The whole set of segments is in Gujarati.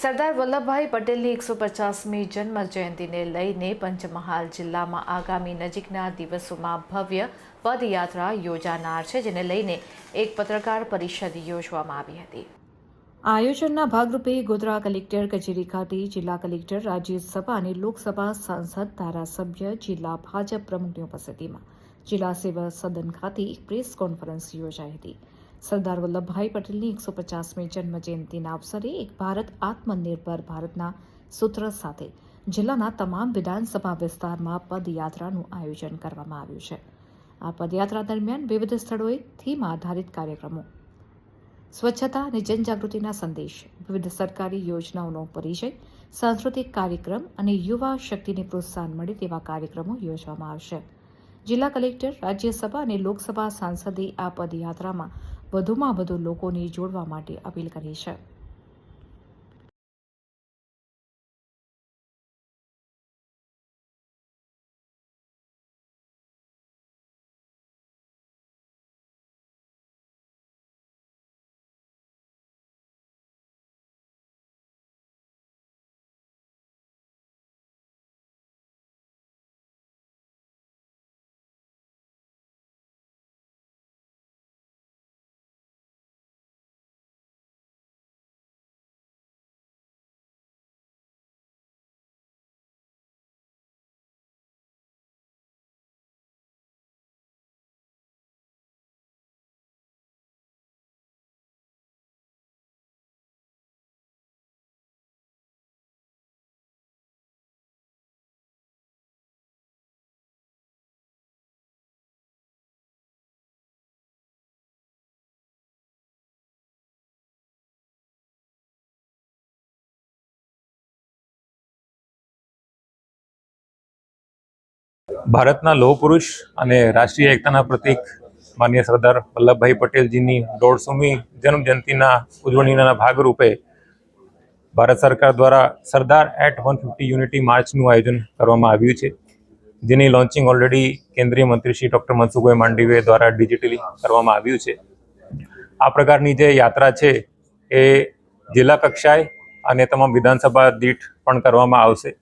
સરદાર વલ્લભભાઈ પટેલની એકસો પચાસમી જન્મ જયંતિને લઈને પંચમહાલ જિલ્લામાં આગામી નજીકના દિવસોમાં ભવ્ય પદયાત્રા યોજાનાર છે, જેને લઈને એક પત્રકાર પરિષદ યોજવામાં આવી હતી. આયોજનના ભાગરૂપે ગોધરા કલેક્ટર કચેરી ખાતે જિલ્લા કલેક્ટર, રાજ્યસભા અને લોકસભા સાંસદ, ધારાસભ્ય, જિલ્લા ભાજપ પ્રમુખની ઉપસ્થિતિમાં જિલ્લા સેવા સદન ખાતે એક પ્રેસ કોન્ફરન્સ યોજાઈ હતી. સરદાર વલ્લભભાઈ પટેલની એકસો પચાસમી જન્મ જયંતિના અવસરે એક ભારત આત્મનિર્ભર ભારતના સૂત્ર સાથે જિલ્લાના તમામ વિધાનસભા વિસ્તારમાં પદયાત્રાનું આયોજન કરવામાં આવ્યું છે. આ પદયાત્રા દરમિયાન વિવિધ સ્થળોએ થીમ આધારિત કાર્યક્રમો, સ્વચ્છતા અને જનજાગૃતિના સંદેશ, વિવિધ સરકારી યોજનાઓનો પરિચય, સાંસ્કૃતિક કાર્યક્રમ અને યુવા શક્તિને પ્રોત્સાહન મળે તેવા કાર્યક્રમો યોજવામાં આવશે. જિલ્લા કલેક્ટર, રાજ્યસભા અને લોકસભા સાંસદે આ પદયાત્રામાં વધુમાં વધુ લોકોને જોડવા માટે અપીલ કરી છે. ભારતના લોહ પુરુષ અને રાષ્ટ્રીય એકતાના પ્રતીક માન્ય સરદાર વલ્લભભાઈ પટેલજીની દોઢસોમી જન્મજયંતિના ઉજવણીના ભાગરૂપે ભારત સરકાર દ્વારા Sardar at one fifty unity માર્ચનું આયોજન કરવામાં આવ્યું છે, જેની લોન્ચિંગ ઓલરેડી કેન્દ્રીય મંત્રી શ્રી ડૉક્ટર મનસુખભાઈ માંડવીએ દ્વારા ડિજિટલી કરવામાં આવ્યું છે. આ પ્રકારની જે યાત્રા છે એ જિલ્લા કક્ષાએ અને તમામ વિધાનસભા દીઠ પણ કરવામાં આવશે.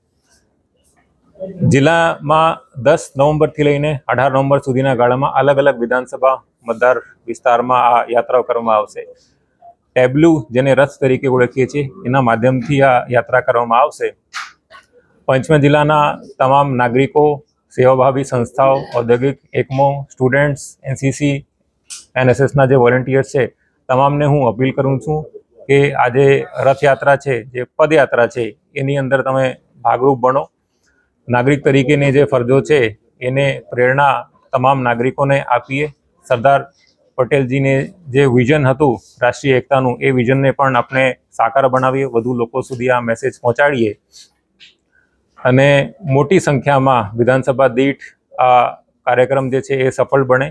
જિલ્લામાં દસ નવેમ્બરથી લઈને અઢાર નવેમ્બર સુધીના ગાળામાં અલગ અલગ વિધાનસભા મતદાર વિસ્તારમાં આ યાત્રાઓ કરવામાં આવશે. ટેબ્લુ, જેને રથ તરીકે ઓળખીએ છીએ, એના માધ્યમથી આ યાત્રા કરવામાં આવશે. પંચમહાલ જિલ્લાના તમામ નાગરિકો, સેવાભાવી સંસ્થાઓ, ઔદ્યોગિક એકમો, સ્ટુડન્ટ્સ, એનસીસી, એનએસએસના જે વોલેન્ટિયર્સ છે, તમામને હું અપીલ કરું છું કે આજે રથયાત્રા છે, જે પદયાત્રા છે, એની અંદર તમે ભાગરૂપ બનો. નાગરિક તરીકેની જે ફરજો છે, એને પ્રેરણા તમામ નાગરિકોને આપીએ. સરદાર પટેલજીને જે વિઝન હતું રાષ્ટ્રીય એકતાનું, એ વિઝનને પણ આપણે સાકાર બનાવીએ, વધુ લોકો સુધી આ મેસેજ પહોંચાડીએ. અને મોટી સંખ્યામાં વિધાનસભા દીઠ આ કાર્યક્રમ જે છે, એ સફળ બને.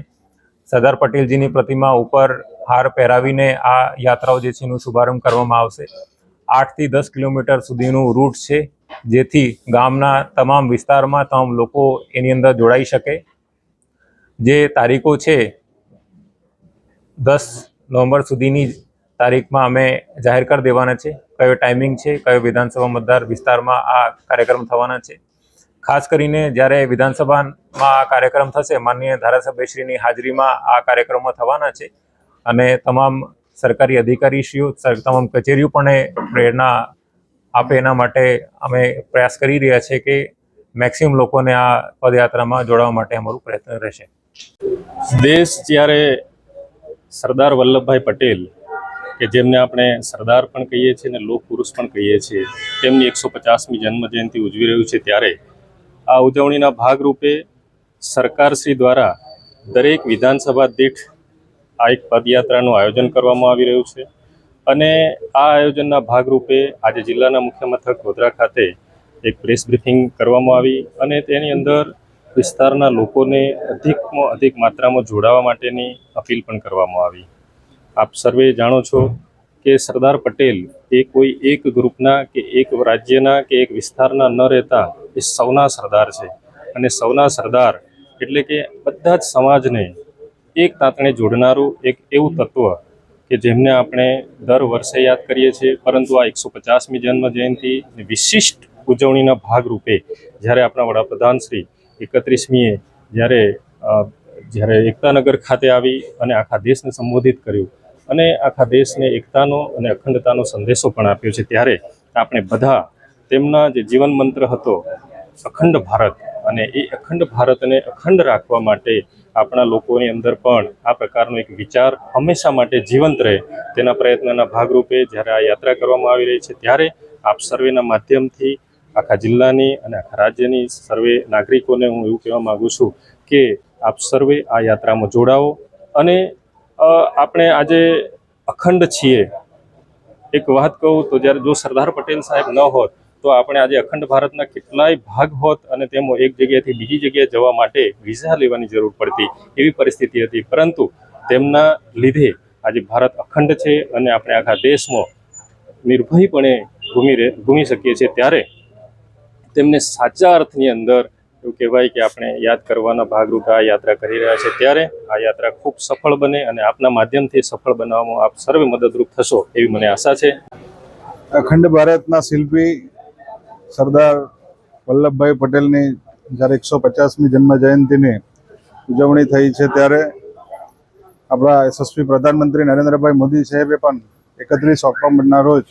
સરદાર પટેલજીની પ્રતિમા ઉપર હાર પહેરાવીને આ યાત્રાઓ જે છે, એનું શુભારંભ કરવામાં આવશે. આઠથી દસ કિલોમીટર સુધીનું રૂટ છે. જેથી ગામના તમામ વિસ્તારમાં તમામ લોકો એની અંદર જોડાઈ શકે. જે તારીખો છે દસ નવેમ્બર સુધીની તારીખમાં અમે જાહેર કરી દેવાના છે. કયો ટાઈમિંગ છે, કયો વિધાનસભા મતદાર વિસ્તારમાં આ કાર્યક્રમ થવાના છે. ખાસ કરીને જ્યારે વિધાનસભામાં આ કાર્યક્રમ થશે, માનનીય ધારાસભ્યશ્રીની હાજરીમાં આ કાર્યક્રમો થવાના છે. અને તમામ સરકારી અધિકારીશ્રીઓ તમામ કચેરીઓ પણ પ્રેરણા આપે એના માટે અમે પ્રયાસ કરી રહ્યા છીએ કે મેક્સિમમ લોકોને આ પદયાત્રામાં જોડાવા માટે અમારું પ્રયત્ન રહેશે. દેશ જ્યારે સરદાર વલ્લભભાઈ પટેલ, કે જેમને આપણે સરદાર પણ કહીએ છીએ અને લોક પુરુષ પણ કહીએ છીએ, તેમની એકસો પચાસમી જન્મ જયંતિ ઉજવી રહ્યું છે ત્યારે આ ઉજવણીના ભાગરૂપે સરકારશ્રી દ્વારા દરેક વિધાનસભા દીઠ આ એક પદયાત્રાનું આયોજન કરવામાં આવી રહ્યું છે. અને આ આયોજનના ભાગરૂપે આજે જિલ્લાના મુખ્ય મથક ગોધરા ખાતે એક પ્રેસ બ્રીફિંગ કરવામાં આવી અને તેની અંદર વિસ્તારના લોકોને અધિકમાં અધિક માત્રામાં જોડાવા માટેની અપીલ પણ કરવામાં આવી. આપ સર્વે જાણો છો કે સરદાર પટેલ એ કોઈ એક ગ્રુપના કે એક રાજ્યના કે એક વિસ્તારના ન રહેતા એ સૌના સરદાર છે. અને સૌના સરદાર એટલે કે બધા જ સમાજને એક તાતણે જોડનારું એક એવું તત્વ કે જેમને આપણે દર વર્ષે યાદ કરીએ છીએ, પરંતુ આ એકસો પચાસમી જન્મ જયંતિ વિશિષ્ટ ઉજવણીના ભાગરૂપે જ્યારે આપણા વડાપ્રધાન શ્રી એકત્રીસમીએ જ્યારે જ્યારે એકતાનગર ખાતે આવી અને આખા દેશને સંબોધિત કર્યું અને આખા દેશને એકતાનો અને અખંડતાનો સંદેશો પણ આપ્યો છે, ત્યારે આપણે બધા તેમના જે જીવન મંત્ર હતો, અખંડ ભારત અને એ અખંડ ભારતને અખંડ રાખવા માટે આપણા લોકોની અંદર પણ આ પ્રકારનો એક વિચાર હંમેશા માટે જીવંત રહે. તેના પ્રયત્નના ભાગરૂપે જ્યારે આ યાત્રા કરવામાં આવી રહી છે, ત્યારે આપ સર્વેના માધ્યમથી આખા જિલ્લાની અને આખા રાજ્યની સર્વે નાગરિકોને હું એવું કહેવા માગું છું કે આપ સર્વે આ યાત્રામાં જોડાઓ અને આપણે આજે અખંડ છીએ. એક વાત કહું તો જ્યારે જો સરદાર પટેલ સાહેબ ન હોત તો આપણે આજે અખંડ ભારતના કેટલાય ભાગ હોત અને તેમાં એક જગ્યાએથી બીજી જગ્યાએ જવા માટે વિઝા લેવાની જરૂર પડતી એવી પરિસ્થિતિ હતી. પરંતુ તેમના લીધે આજે ભારત અખંડ છે અને આપણે આખા દેશમાં નિર્ભયપણે ઘૂમી ઘૂમી શકીએ છીએ. ત્યારે તેમને સાચા અર્થની અંદર એવું કહેવાય કે આપણે યાદ કરવાના ભાગરૂપે આ યાત્રા કરી રહ્યા છે ત્યારે આ યાત્રા ખૂબ સફળ બને અને આપના માધ્યમથી સફળ બનાવવામાં આપ સર્વે મદદરૂપ થશો એવી મને આશા છે. અખંડ ભારતના શિલ્પી સરદાર વલ્લભભાઈ પટેલની જ્યારે એકસો પચાસમી જન્મ જયંતિની ઉજવણી થઈ છે ત્યારે આપણા યશસ્વી પ્રધાનમંત્રી નરેન્દ્રભાઈ મોદી સાહેબે પણ એકત્રીસ ઓક્ટોબરના રોજ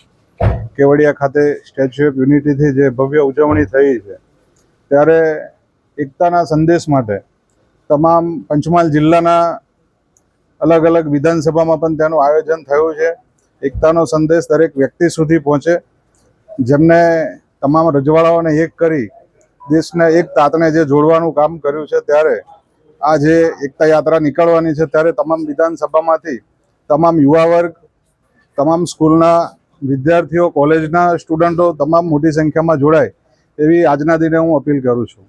કેવડિયા ખાતે સ્ટેચ્યુ ઓફ યુનિટીથી જે ભવ્ય ઉજવણી થઈ છે, ત્યારે એકતાના સંદેશ માટે તમામ પંચમહાલ જિલ્લાના અલગ અલગ વિધાનસભામાં પણ તેનું આયોજન થયું છે. એકતાનો સંદેશ દરેક વ્યક્તિ સુધી પહોંચે, જેમને તમામ રજવાડાઓને એક કરી દેશને એક તાતને જે જોડવાનું કામ કર્યું છે ત્યારે આ જે એકતા યાત્રા નીકળવાની છે ત્યારે તમામ વિધાનસભામાંથી તમામ યુવા વર્ગ, તમામ સ્કૂલના વિદ્યાર્થીઓ, કોલેજના સ્ટુડન્ટો તમામ મોટી સંખ્યામાં જોડાય એવી આજના દિને હું અપીલ કરું છું.